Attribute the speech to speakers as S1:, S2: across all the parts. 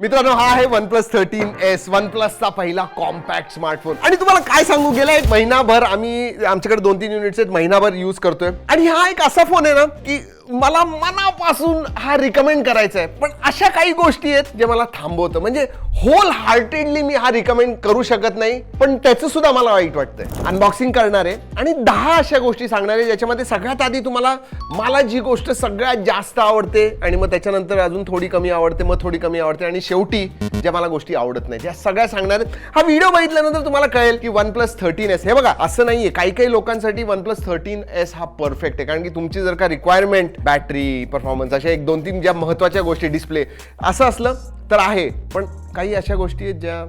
S1: मित्रांनो हा आहे OnePlus thirteen S one प्लसचा पहिला कॉम्पॅक्ट स्मार्टफोन आणि तुम्हाला काय सांगू गेला एक महिनाभर आम्ही आमच्याकडे दोन तीन युनिट्स आहेत महिनाभर यूज करतोय. आणि हा एक असा फोन आहे ना की मला मनापासून हा रिकमेंड करायचा आहे पण अशा काही गोष्टी आहेत जे मला थांबवतं. म्हणजे होल हार्टेडली मी हा रिकमेंड करू शकत नाही पण त्याचं सुद्धा मला वाईट वाटतंय. अनबॉक्सिंग करणार आहे आणि दहा अशा गोष्टी सांगणार आहे ज्याच्यामध्ये सगळ्यात आधी तुम्हाला मला जी गोष्ट सगळ्यात जास्त आवडते आणि मग त्याच्यानंतर अजून थोडी कमी आवडते मग थोडी कमी आवडते आणि शेवटी ज्या मला गोष्टी आवडत नाही त्या सगळ्या सांगणार. आहेत हा व्हिडिओ बघितल्यानंतर तुम्हाला कळेल की वन प्लस थर्टीन एस हे बघा असं नाहीये. काही काही लोकांसाठी वन प्लस थर्टीन एस हा परफेक्ट आहे. कारण की तुमची जर का रिक्वायरमेंट बॅटरी परफॉर्मन्स अशा एक दोन तीन ज्या महत्त्वाच्या गोष्टी डिस्प्ले असं असलं तर आहे. पण काही अशा गोष्टी आहेत ज्या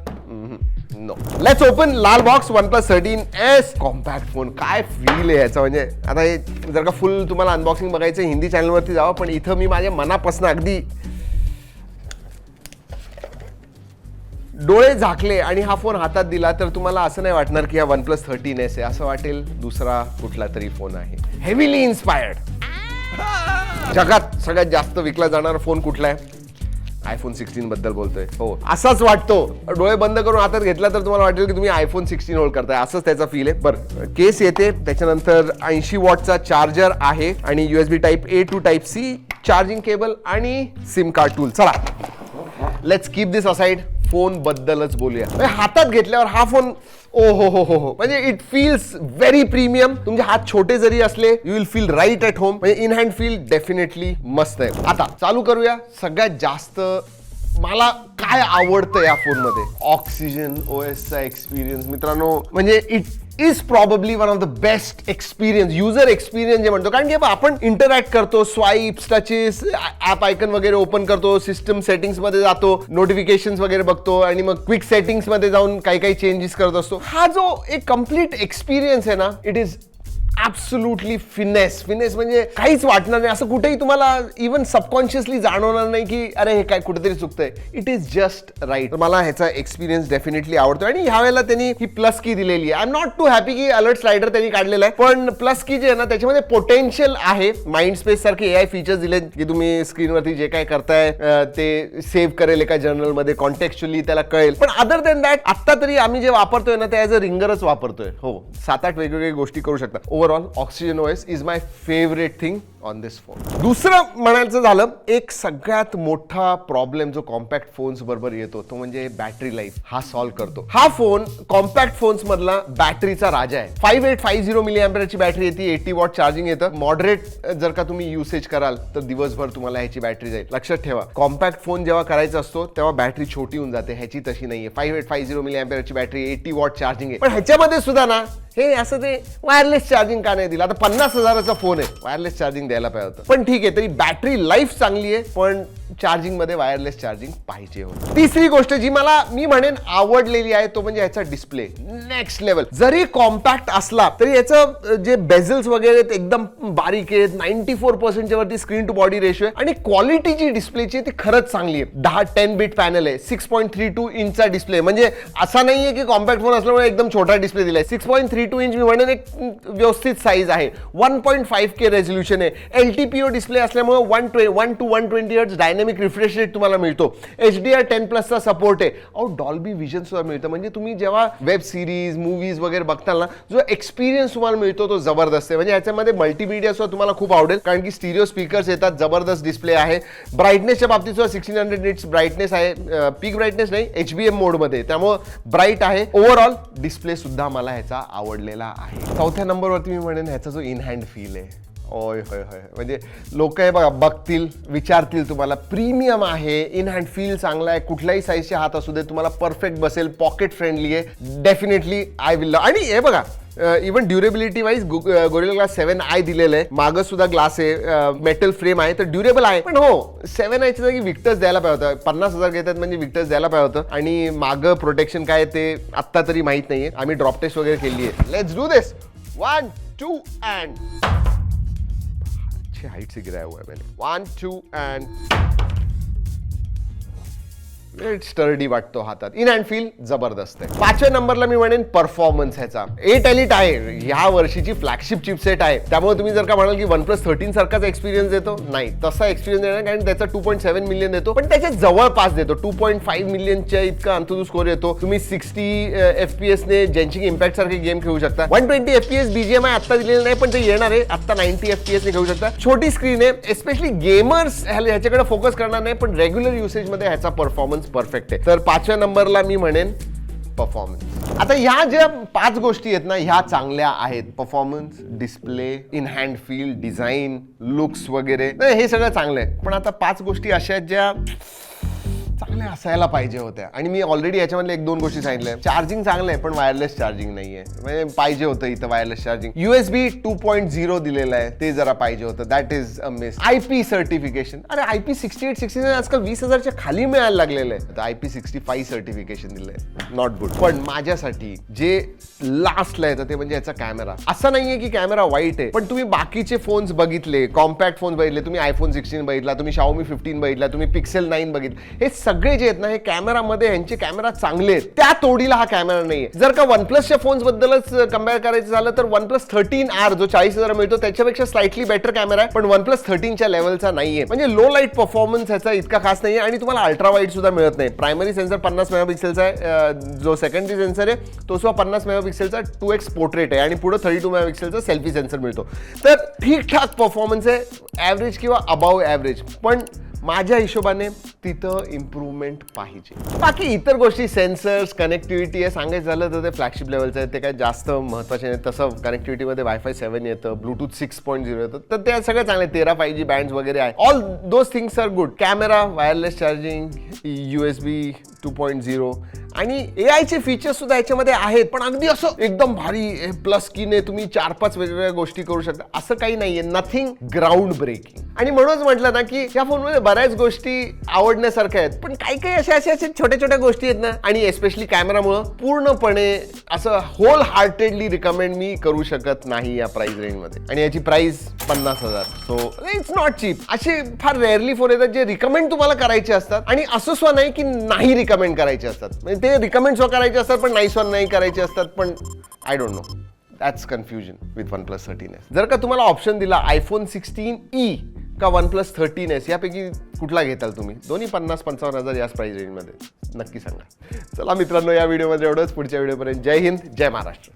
S1: नो लेट्स ओपन लाल box OnePlus thirteen S compact phone काय फील आहे याचा म्हणजे आता हे जर का फुल तुम्हाला अनबॉक्सिंग बघायचं आहे, हिंदी चॅनलवरती जावं पण इथं मी माझ्या मनापासून अगदी डोळे झाकले आणि हा फोन हातात दिला तर तुम्हाला असं नाही वाटणार की हा वन प्लस थर्टीन एस आहे. असं वाटेल दुसरा कुठला तरी फोन आहे. हेवीली इन्स्पायर्ड जगात सगळ्यात जास्त विकला जाणारा फोन कुठला आहे? आयफोन सिक्स्टीन बद्दल बोलतोय. हो असाच वाटतो. डोळे बंद करून हातात घेतला तर तुम्हाला वाटेल की तुम्ही आयफोन सिक्स्टीन होल्ड करताय. असंच त्याचा फील आहे. बरं केस येते. त्याच्यानंतर ऐंशी वॉटचा चार्जर आहे आणि USB type A to type C charging cable आणि सिम कार्ड टूल चला. Let's keep this aside phone बद्दलच बोलूया. म्हणजे हातात घेतल्यावर हा फोन ओ हो हो हो हो. म्हणजे इट फील्स व्हेरी प्रीमियम तुमचे हात छोटे जरी असले you will feel right at home म्हणजे इन हँड फील डेफिनेटली मस्त आहे. आता चालू करूया. सगळ्यात जास्त मला काय आवडतं या फोनमध्ये? ऑक्सिजन ओ चा एक्सपिरियन्स मित्रांनो म्हणजे it is probably one of the best experience user experience जे म्हणतो. कारण की आपण इंटरॅक्ट करतो स्वाईप्स टचेस ॲप आयकन वगैरे ओपन करतो सिस्टम सेटिंग्समध्ये जातो नोटिफिकेशन वगैरे बघतो आणि मग क्विक सेटिंग्समध्ये जाऊन काही काही चेंजेस करत असतो. हा जो एक कंप्लीट एक्सपिरियन्स आहे ना it is absolutely finesse finesse म्हणजे काहीच वाटणार नाही. असं कुठेही तुम्हाला इवन सबकॉन्शियसली जाणवणार नाही की अरे हे काय कुठेतरी चुकतंय. इट इज जस्ट राईट मला ह्याचा एक्सपिरियन्स डेफिनेटली आवडतो आणि ह्या वेळेला त्यांनी ही प्लस की दिलेली आहे. I am not too happy की अलर्ट स्लायडर त्यांनी काढलेला आहे. पण प्लस की जे आहे ना त्याच्यामध्ये पोटेन्शियल आहे. माइंड स्पेस सारखे ए आय फीचर्स दिले की तुम्ही स्क्रीनवरती जे काय करताय ते सेव्ह करेल एका जर्नलमध्ये कॉन्टेक्च्युअली त्याला कळेल. पण अदर देन दॅट आता तरी आम्ही जे वापरतोय ना ते ॲज अ रिंगरच वापरतोय. हो सात आठ वेगवेगळ्या गोष्टी करू शकता. Overall all oxygen OS is my favorite thing. On this phone दुसरं म्हणायचं झालं एक सगळ्यात मोठा प्रॉब्लेम जो कॉम्पॅक्ट फोन्स बरोबर येतो तो म्हणजे बॅटरी लाईफ हा सॉल्व्ह करतो. हा फोन कॉम्पॅक्ट फोन्स मधला बॅटरीचा राजा आहे. Five eight five zero milli अँपरची battery येते एटी वॉट चार्जिंग येतं. मॉडरेट जर का तुम्ही युसेज कराल तर दिवसभर तुम्हाला ह्याची बॅटरी जाईल. लक्षात ठेवा कॉम्पॅक्ट फोन जेव्हा करायचा असतो तेव्हा बॅटरी छोटी होऊन जाते ह्याची तशी नाहीये. Five eight five zero milli अँपरची बॅटरी एटी वॉट चार्जिंग आहे. पण ह्याच्यामध्ये सुद्धा ना हे असं ते वायरलेस चार्जिंग का नाही दिलं? आता पन्नास हजाराचा फोन आहे. वायरलेस चार्जिंग द्यायला पाहिजे होतं. पण ठीक आहे तरी बॅटरी लाईफ चांगली आहे पण चार्जिंगमध्ये वायरलेस चार्जिंग पाहिजे होतं. तिसरी गोष्ट जी मला मी म्हणेन आवडलेली आहे तो म्हणजे याचा डिस्प्ले नेक्स्ट लेवल जरी कॉम्पॅक्ट असला तरी याचं जे बेझल्स वगैरे आहेत एकदम बारीक आहेत नाईन्टी फोर पर्सेंटच्या वरती स्क्रीन टू बॉडी रेशो आहे आणि क्वालिटी जी डिस्प्लेची ती खरंच चांगली आहे. दहा टेन बीट पॅनल आहे सिक्स पॉईंट थ्री टू इंचचा डिस्प्ले म्हणजे असा नाहीये की कॉम्पॅक्ट फोन असल्यामुळे एकदम छोटा डिस्प्ले दिलाय. Six point three two inch मी म्हणेन एक व्यवस्थित साईज आहे. One point five K resolution आहे. L T P O display असल्यामुळे one ट्वे one two one twenty hertz dynamic refresh rate तुम्हाला मिळतो. एच डी आर टेन प्लसचा सपोर्ट आहे. और डॉल्बी विजन सुद्धा मिळतं. म्हणजे तुम्ही जेव्हा वेब सिरीज मूवीज वगैरे बघताल ना जो एक्सपिरियन्स तुम्हाला मिळतो तो जबरदस्त आहे. म्हणजे याच्यामध्ये मल्टीमीडिया सुद्धा तुम्हाला खूप आवडेल. कारण की स्टिरिओ स्पीकर्स येतात जबरदस्त डिस्प्ले आहे. ब्राईटनेसच्या बाबतीत सुद्धा सिक्स्टीन हंड्रेड निट्स ब्राईटनेस आहे. पीक ब्राईटनेस नाही एच बी एम मोडमध्ये त्यामुळं ब्राईट आहे. ओव्हरऑल डिस्प्ले सुद्धा मला ह्याचा आवडलेला आहे. चौथ्या नंबरवरती मी म्हणेन ह्याचा जो इन हँड फील आहे. होय होय होय. म्हणजे लोक हे बघा बघतील विचारतील तुम्हाला प्रीमियम आहे इन हँड फील चांगला आहे कुठल्याही साईजचे हात असू दे तुम्हाला परफेक्ट बसेल पॉकेट फ्रेंडली आहे डेफिनेटली आय विल आणि हे बघा even durability wise Gorilla glass seven I दिलेलं आहे. मागं सुद्धा ग्लास आहे मेटल फ्रेम आहे तर ड्युरेबल आहे. पण हो सेव्हन आयच्या जागी विक्टर्स द्यायला पाहिजे होतं. पन्नास हजार घेतात म्हणजे विक्टर्स द्यायला पाहिजे होतं. आणि मागं प्रोटेक्शन काय ते आत्ता तरी माहीत नाहीये. आम्ही ड्रॉप टेस्ट वगैरे केली आहे let's do this one two and अच्छे हाइट से गिराया हुआ है मैंने वन टू एंड स्टर्डी वाटतो हातात. इन अँड फील जबरदस्त आहे. पाचव्या नंबरला मी म्हणेन परफॉर्मन्स ह्याचा. एट एलिट आहे. ह्या वर्षीची फ्लॅगशिप चिपसेट आहे. त्यामुळे तुम्ही जर का म्हणाल की वन प्लस थर्टीन सारखाच एक्सपिरियन्स देतो नाही. तसा एक्सपिरियन्स देणार कारण त्याचा टू पॉईंट सेव्हन मिलियन देतो. पण त्याच्या जवळपास देतो. टू पॉईंट फाईव्ह मिलियनच्या इतका अंतुदू स्कोर येतो. तुम्ही सिक्स्टी एफ पी एसने ने इम्पॅक्ट सारखे गेम खेळू शकता. One twenty F P S BGMI आता दिलेलं नाही पण ते येणार आहे. आता नाईन्टी एफ पी एस ने खेळू शकता. छोटी स्क्रीन आहे. स्पेशली गेमर्स ह्याच्याकडे फोकस करणार नाही पण रेग्युलर युसेजमध्ये ह्याचा परफॉर्मन्स परफेक्ट आहे. तर पाचव्या नंबरला मी म्हणेन परफॉर्मन्स आता ह्या ज्या पाच गोष्टी आहेत ना ह्या चांगल्या आहेत. Performance display in hand feel design looks वगैरे. हे सगळं चांगलं आहे. पण आता पाच गोष्टी अशा आहेत ज्या चांगल्या असायला पाहिजे होत्या. आणि मी ऑलरेडी याच्यामधले एक दोन गोष्टी सांगितल्या. चार्जिंग चांगलं आहे पण वायरलेस चार्जिंग नाहीये. म्हणजे पाहिजे होतं इथं wireless charging USB two point zero दिलेलं आहे ते जरा पाहिजे होतं. That is a miss I P certification अरे I P sixty eight sixty आजकाल वीस हजारच्या खाली मिळायला लागलेलं आहे. I P sixty five certification दिलंय. नॉट गुड पण माझ्यासाठी जे लास्टला येतं ते म्हणजे याचा कॅमेरा असं नाहीये की कॅमेरा वाईट आहे. पण तुम्ही बाकीचे फोन्स बघितले कॉम्पॅक्ट फोन बघितले तुम्ही आयफोन सिक्स्टीन बघितला तुम्ही शाओमी फिफ्टीन बघितला तुम्ही पिक्सेल नाईन बघितलं हे सगळे जे आहेत ना हे कॅमेरामध्ये यांचे कॅमेरा चांगले आहेत. त्या तोडीला हा कॅमेरा नाहीये. जर का वन प्लसच्या फोन्स बद्दलच कंपेअर करायचं झालं तर वन प्लस थर्टीन आर जो चाळीस हजार मिळतो त्याच्यापेक्षा स्लाइटली बेटर कॅमेरा आहे. पण वन प्लस थर्टीनच्या लेवलचा नाहीये. म्हणजे लो लाइट परफॉर्मन्स ह्याचा इतका खास नाहीये आणि तुम्हाला अल्ट्रा वाईट सुद्धा मिळत नाही. प्रायमरी सेन्सर पन्नास मेगापिक्सेलचा आहे. जो सेकंडरी सेन्सर आहे तो सुद्धा पन्नास मेगापिक्सेलचा टू एक्स पोर्ट्रेट आहे आणि पुढे थर्टी टू मेगापिक्सेलचा सेल्फी सेन्सर मिळतो. तर ठीकठाक परफॉर्मन्स आहे ॲव्हरेज किंवा अबाव ॲव्हरेज पण माझ्या हिशोबाने तिथं इम्प्रूव्हमेंट पाहिजे. बाकी इतर गोष्टी सेन्सर्स कनेक्टिव्हिटी हे सांगायचं झालं तर ते फ्लॅगशिप लेवलचं आहे ते काय जास्त महत्त्वाचे नाही. तसं कनेक्टिव्हिटीमध्ये वायफाय सेवन येतं ब्लूटूथ सिक्स पॉईंट झिरो येतं. तर ते सगळं चांगलं आहे. तेरा फाय जी बँड्स वगैरे आहे. All those things are good camera wireless charging U S B two point zero आणि ए आयचे फीचर्स सुद्धा याच्यामध्ये आहेत पण अगदी असं एकदम भारी प्लस कीने तुम्ही चार पाच वेगवेगळ्या गोष्टी करू शकता. असं काही नाहीये. नथिंग ग्राउंड ब्रेकिंग आणि म्हणूनच म्हटलं ना की या फोनमध्ये बऱ्याच गोष्टी आवडण्यासारख्या आहेत पण काही काही अशा अशा अशा छोट्या छोट्या गोष्टी आहेत ना. आणि एस्पेशली कॅमेरामुळं पूर्णपणे असं होल हार्टेडली रिकमेंड मी करू शकत नाही या प्राइस रेंजमध्ये आणि याची प्राइस पन्नास हजार. सो इट्स नॉट चीप असे फार रेअरली फोन येतात जे रिकमेंड तुम्हाला करायचे असतात. आणि असं स्व नाही की नाही रिकमेंड करायचे असतात. म्हणजे ते रिकमेंड स्व करायचे असतात पण नाईस वन नाही करायचे असतात पण I don't know that's confusion with OnePlus thirteen S जर का तुम्हाला ऑप्शन दिला आयफोन सिक्स्टीन ई का वन प्लस थर्टीन एस यापैकी कुठला घेताल तुम्ही? दोन्ही पन्नास पंचावन्न हजार याच प्राईज रेंजमध्ये नक्की सांगा. चला मित्रांनो या व्हिडिओमध्ये एवढंच. पुढच्या व्हिडिओपर्यंत जय हिंद जय महाराष्ट्र.